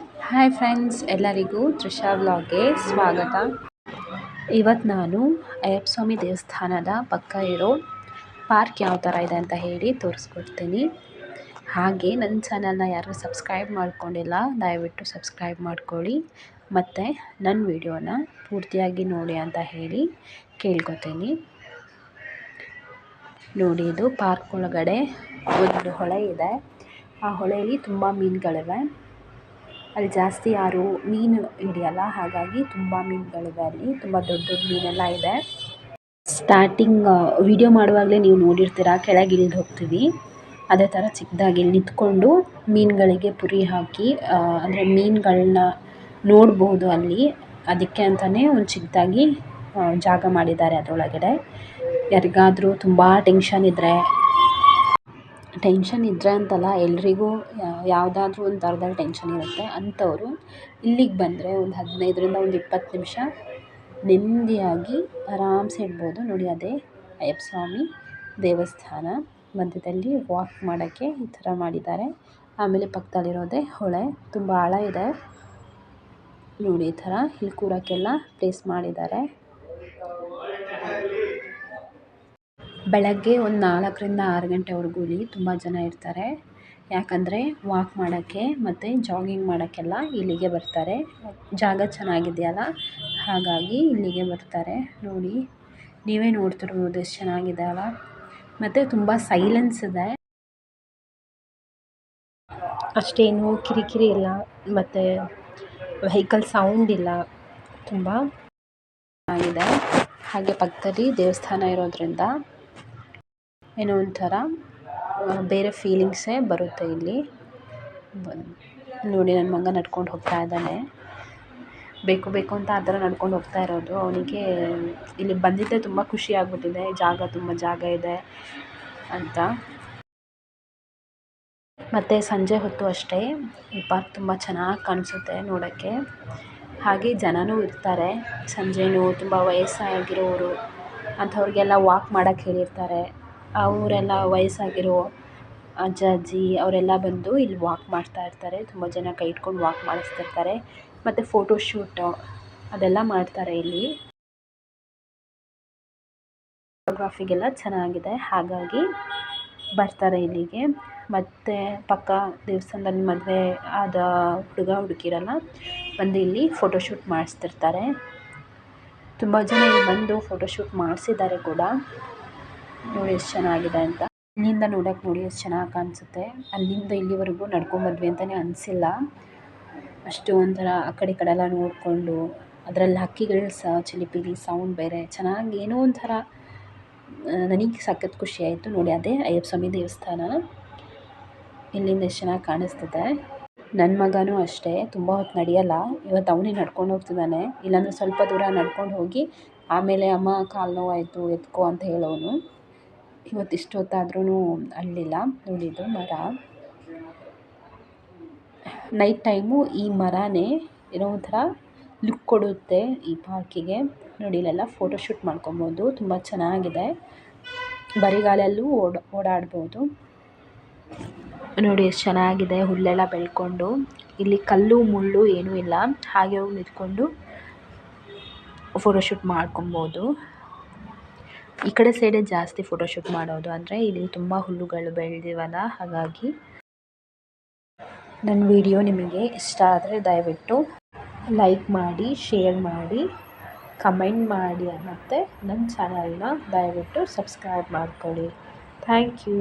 Hi friends ಎಲ್ಲರಿಗೂ ತ್ರಿಷಾ ವ್ಲಾಗ್ಗೆ ಸ್ವಾಗತ. ಇವತ್ತು ನಾನು ಅಯ್ಯಪ್ಪ ಸ್ವಾಮಿ ದೇವಸ್ಥಾನದ ಪಕ್ಕ ಇರೋ ಪಾರ್ಕ್ ಯಾವ ಥರ ಇದೆ ಅಂತ ಹೇಳಿ ತೋರಿಸ್ಕೊಡ್ತೀನಿ. ಹಾಗೆ ನನ್ನ ಚಾನಲ್ನ ಯಾರು ಸಬ್ಸ್ಕ್ರೈಬ್ ಮಾಡ್ಕೊಂಡಿಲ್ಲ, ದಯವಿಟ್ಟು ಸಬ್ಸ್ಕ್ರೈಬ್ ಮಾಡ್ಕೊಳ್ಳಿ. ಮತ್ತು ನನ್ನ ವಿಡಿಯೋನ ಪೂರ್ತಿಯಾಗಿ ನೋಡಿ ಅಂತ ಹೇಳಿ ಕೇಳ್ಕೊತೀನಿ. ನೋಡಿ, ಇದು ಪಾರ್ಕ್ ಒಳಗಡೆ ಒಂದು ಹೊಳೆ ಇದೆ. ಆ ಹೊಳೆಯಲ್ಲಿ ತುಂಬ ಮೀನುಗಳಿವೆ. ಅಲ್ಲಿ ಜಾಸ್ತಿ ಯಾರು ಮೀನು ಹಿಡಿಯಲ್ಲ, ಹಾಗಾಗಿ ತುಂಬ ಮೀನುಗಳಿವೆ ಅಲ್ಲಿ. ತುಂಬ ದೊಡ್ಡ ದೊಡ್ಡ ಮೀನೆಲ್ಲ ಇದೆ. ಸ್ಟಾರ್ಟಿಂಗ್ ವಿಡಿಯೋ ಮಾಡುವಾಗಲೇ ನೀವು ನೋಡಿರ್ತೀರ, ಕೆಳಗೆ ಇಳಿದು ಹೋಗ್ತೀವಿ. ಅದೇ ಥರ ಚಿಕ್ಕದಾಗಿ ನಿಂತ್ಕೊಂಡು ಮೀನುಗಳಿಗೆ ಪುರಿ ಹಾಕಿ ಅಂದರೆ ಮೀನುಗಳನ್ನ ನೋಡ್ಬೋದು ಅಲ್ಲಿ. ಅದಕ್ಕೆ ಅಂತಲೇ ಒಂದು ಚಿಕ್ಕದಾಗಿ ಜಾಗ ಮಾಡಿದ್ದಾರೆ ಅದರೊಳಗಡೆ. ಯಾರಿಗಾದರೂ ತುಂಬ ಟೆನ್ಷನ್ ಇದ್ದರೆ ಟೆನ್ಷನ್ ಇದ್ದರೆ ಅಂತಲ್ಲ ಎಲ್ಲರಿಗೂ ಯಾವುದಾದ್ರೂ ಒಂದು ಥರದಲ್ಲಿ ಟೆನ್ಷನ್ ಇರುತ್ತೆ. ಅಂಥವರು ಇಲ್ಲಿಗೆ ಬಂದರೆ ಒಂದು ಹದಿನೈದರಿಂದ ಒಂದು ಇಪ್ಪತ್ತು ನಿಮಿಷ ನೆಮ್ಮದಿಯಾಗಿ ಆರಾಮ್ಸೆ ಇಡ್ಬೋದು ನೋಡಿ ಅದೇ ಅಯ್ಯಪ್ಪ ಸ್ವಾಮಿ ದೇವಸ್ಥಾನ. ಮಧ್ಯದಲ್ಲಿ ವಾಕ್ ಮಾಡೋಕ್ಕೆ ಈ ಥರ ಮಾಡಿದ್ದಾರೆ. ಆಮೇಲೆ ಪಕ್ಕದಲ್ಲಿರೋದೇ ಹೊಳೆ. ತುಂಬ ಆಳ ಇದೆ. ನೋಡಿ ಈ ಥರ ಇಲ್ಲಿ ಕೂರೋಕ್ಕೆಲ್ಲ ಪ್ಲೇಸ್ ಮಾಡಿದ್ದಾರೆ. ಬೆಳಗ್ಗೆ ಒಂದು ನಾಲ್ಕರಿಂದ ಆರು ಗಂಟೆವರೆಗೂ ಇಲ್ಲಿ ತುಂಬ ಜನ ಇರ್ತಾರೆ. ಯಾಕಂದರೆ ವಾಕ್ ಮಾಡೋಕ್ಕೆ ಮತ್ತು ಜಾಗಿಂಗ್ ಮಾಡೋಕ್ಕೆಲ್ಲ ಇಲ್ಲಿಗೆ ಬರ್ತಾರೆ. ಜಾಗ ಚೆನ್ನಾಗಿದೆಯಲ್ಲ? ಹಾಗಾಗಿ ಇಲ್ಲಿಗೆ ಬರ್ತಾರೆ. ನೋಡಿ, ನೀವೇ ನೋಡ್ತಿರ್ಬೋದು ಎಷ್ಟು ಚೆನ್ನಾಗಿದೆ ಅಲ್ಲ? ಮತ್ತು ತುಂಬ ಸೈಲೆನ್ಸ್ ಇದೆ. ಅಷ್ಟೇನು ಕಿರಿಕಿರಿ ಇಲ್ಲ. ಮತ್ತು ವೆಹಿಕಲ್ ಸೌಂಡ್ ಇಲ್ಲ. ತುಂಬ ಚೆನ್ನಾಗಿದೆ. ಹಾಗೆ ಪಕ್ಕದಲ್ಲಿ ದೇವಸ್ಥಾನ ಇರೋದರಿಂದ ಏನೋ ಒಂಥರ ಬೇರೆ ಫೀಲಿಂಗ್ಸೇ ಬರುತ್ತೆ ಇಲ್ಲಿ. ನೋಡಿ ನನ್ನ ಮಗ ನಡ್ಕೊಂಡು ಹೋಗ್ತಾ ಇದ್ದಾನೆ. ಬೇಕು ಬೇಕು ಅಂತ ಆ ಥರ ನಡ್ಕೊಂಡು ಹೋಗ್ತಾ ಇರೋದು. ಅವನಿಗೆ ಇಲ್ಲಿ ಬಂದಿದ್ದೆ ತುಂಬ ಖುಷಿ ಆಗ್ಬಿಟ್ಟಿದೆ. ಜಾಗ ತುಂಬ ಜಾಗ ಇದೆ ಅಂತ. ಮತ್ತು ಸಂಜೆ ಹೊತ್ತು ಅಷ್ಟೇ ಈ ಪಾರ್ಕ್ ತುಂಬ ಚೆನ್ನಾಗಿ ಕಾಣಿಸುತ್ತೆ ನೋಡೋಕ್ಕೆ. ಹಾಗೆ ಜನನೂ ಇರ್ತಾರೆ. ಸಂಜೆನೂ ತುಂಬ ವಯಸ್ಸಾಗಿರೋರು, ಅಂಥವ್ರಿಗೆಲ್ಲ ವಾಕ್ ಮಾಡೋಕ್ಕೆ ಹೇಳಿರ್ತಾರೆ. ಅವರೆಲ್ಲ ವಯಸ್ಸಾಗಿರೋ ಅಜ್ಜ, ಅಜ್ಜಿ ಅವರೆಲ್ಲ ಬಂದು ಇಲ್ಲಿ ವಾಕ್ ಮಾಡ್ತಾ ಇರ್ತಾರೆ. ತುಂಬ ಜನ ಕೈ ಹಿಡ್ಕೊಂಡು ವಾಕ್ ಮಾಡಿಸ್ತಿರ್ತಾರೆ. ಮತ್ತು ಫೋಟೋ ಶೂಟ್ ಅದೆಲ್ಲ ಮಾಡ್ತಾರೆ ಇಲ್ಲಿ. ಫೋಟೋಗ್ರಾಫಿಗೆಲ್ಲ ಚೆನ್ನಾಗಿದೆ. ಹಾಗಾಗಿ ಬರ್ತಾರೆ ಇಲ್ಲಿಗೆ. ಮತ್ತು ಪಕ್ಕ ದೇವಸ್ಥಾನದಲ್ಲಿ ಮದುವೆ ಆದ ಹುಡುಗ, ಹುಡುಗಿರಲ್ಲ ಬಂದು ಇಲ್ಲಿ ಫೋಟೋಶೂಟ್ ಮಾಡಿಸ್ತಿರ್ತಾರೆ. ತುಂಬ ಜನ ಇಲ್ಲಿ ಬಂದು ಫೋಟೋಶೂಟ್ ಮಾಡಿಸಿದ್ದಾರೆ ಕೂಡ. ನೋಡಿ ಎಷ್ಟು ಚೆನ್ನಾಗಿದೆ ಅಂತ. ಇಲ್ಲಿಂದ ನೋಡೋಕೆ ನೋಡಿ ಎಷ್ಟು ಚೆನ್ನಾಗಿ ಕಾಣಿಸುತ್ತೆ. ಅಲ್ಲಿಂದ ಇಲ್ಲಿವರೆಗೂ ನಡ್ಕೊಂಬದ್ವಿ ಅಂತಲೇ ಅನಿಸಿಲ್ಲ. ಅಷ್ಟು ಒಂಥರ ಆ ಕಡೆ ಕಡೆ ಎಲ್ಲ ನೋಡಿಕೊಂಡು ಅದರಲ್ಲಿ ಹಕ್ಕಿಗಳ ಸಹ ಚಿಲಿಪಿಲಿ ಸೌಂಡ್ ಬೇರೆ ಚೆನ್ನಾಗಿ ಏನೋ ಒಂಥರ ನನಗೆ ಸಖತ್ ಖುಷಿ ಆಯಿತು ನೋಡಿ ಅದೇ ಅಯ್ಯಪ್ಪ ಸ್ವಾಮಿ ದೇವಸ್ಥಾನ. ಇಲ್ಲಿಂದ ಎಷ್ಟು ಚೆನ್ನಾಗಿ ಕಾಣಿಸ್ತಿದೆ. ನನ್ನ ಮಗನೂ ಅಷ್ಟೇ, ತುಂಬ ಹೊತ್ತು ನಡೆಯಲ್ಲ. ಇವತ್ತು ಅವನೇ ನಡ್ಕೊಂಡು ಹೋಗ್ತಿದ್ದಾನೆ ಇಲ್ಲಾಂದರೆ ಸ್ವಲ್ಪ ದೂರ ನಡ್ಕೊಂಡು ಹೋಗಿ ಆಮೇಲೆ ಅಮ್ಮ ಕಾಲು ನೋವಾಯಿತು, ಎತ್ಕೋ ಅಂತ ಹೇಳೋನು. ಇವತ್ತು ಇಷ್ಟೊತ್ತಾದ್ರೂ ಅಳ್ಳಿಲ್ಲ ನೋಡಿ ಇದು ಮರ ನೈಟ್ ಟೈಮು ಈ ಮರನೇ ಏನೋ ಒಂಥರ ಲುಕ್ ಕೊಡುತ್ತೆ ಈ ಪಾರ್ಕಿಗೆ ನೋಡಿ, ಇಲ್ಲೆಲ್ಲ ಫೋಟೋಶೂಟ್ ಮಾಡ್ಕೊಬೋದು. ತುಂಬ ಚೆನ್ನಾಗಿದೆ. ಬರಿಗಾಲಲ್ಲೂ ಓಡ, ಓಡಾಡ್ಬೋದು. ನೋಡಿ, ಎಷ್ಟು ಚೆನ್ನಾಗಿದೆ. ಹುಲ್ಲೆಲ್ಲ ಬೆಳ್ಕೊಂಡು. ಇಲ್ಲಿ ಕಲ್ಲು, ಮುಳ್ಳು ಏನೂ ಇಲ್ಲ. ಹಾಗೆ ಹೋಗಿ ನಿಂತ್ಕೊಂಡು ಫೋಟೋಶೂಟ್ ಮಾಡ್ಕೊಬೋದು. ಈ ಕಡೆ ಸೈಡೇ ಜಾಸ್ತಿ ಫೋಟೋಶೂಟ್ ಮಾಡೋದು ಅಂದರೆ ಇಲ್ಲಿ ತುಂಬ ಹುಲ್ಲುಗಳು ಬೆಳೆದಿವಲ್ಲ ಹಾಗಾಗಿ ನನ್ನ ವಿಡಿಯೋ ನಿಮಗೆ ಇಷ್ಟ ಆದರೆ ದಯವಿಟ್ಟು ಲೈಕ್ ಮಾಡಿ ಶೇರ್ ಮಾಡಿ ಕಮೆಂಟ್ ಮಾಡಿ ಮತ್ತು ನನ್ನ ಚಾನಲ್ನ ದಯವಿಟ್ಟು ಸಬ್ಸ್ಕ್ರೈಬ್ ಮಾಡ್ಕೊಳ್ಳಿ. Thank you